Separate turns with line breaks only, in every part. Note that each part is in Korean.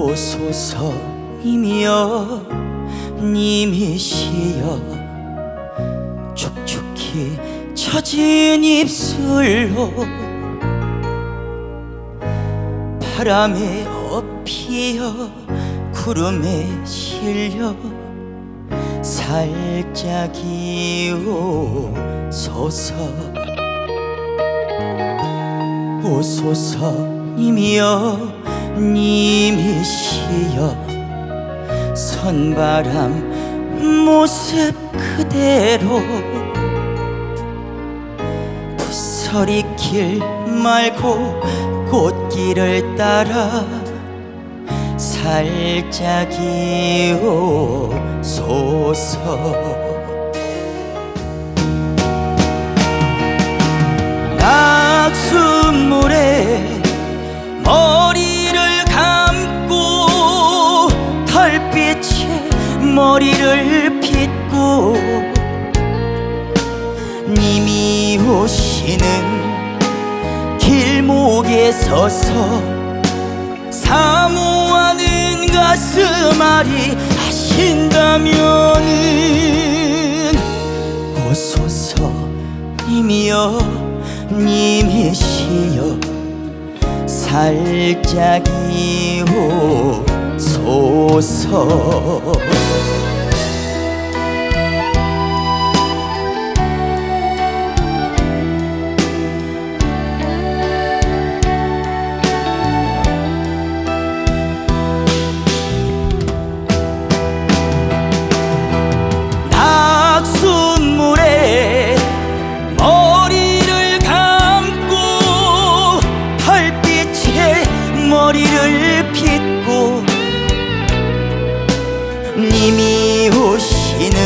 오소서 님이여 님이시여. 촉촉히 처진 입술로 바람에 업히어 구름에 실려 살짝 이 오소서. 오소서 님이여 님이시여 선바람 모습 그대로 부서리 길 말고 꽃길을 따라 살짝 이오 소서 오시는 길목에 서서 사모하는 가슴앓이 하신다면은 오소서 님이여 님이시여. 살짝 이 오소서 님이 오시는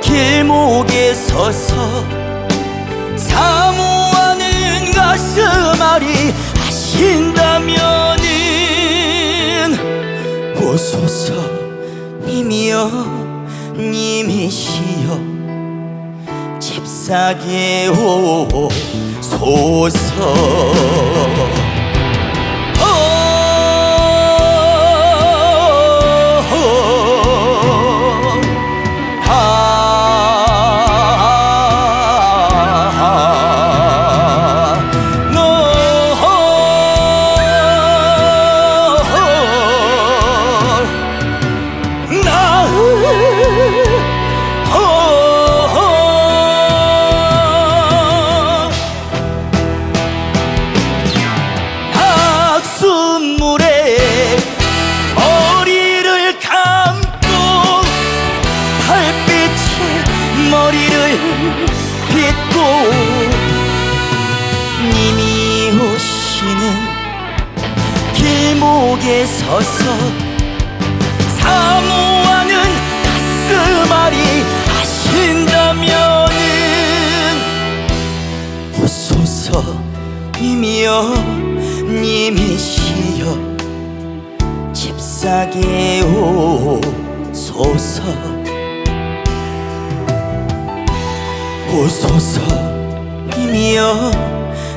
길목에 서서 사모하는 가슴앓이 하신다면은 오소서 님이여 님이시여 잽싸게 오소서 길목에 서서 사모하는 가슴앓이 하신다면은 오소서 님이여 님이시여 잽싸게 오소서 오소서 님이여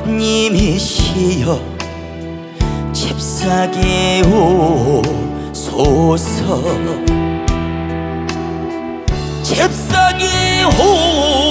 님이시여 잽싸게 오소서 잽싸게 오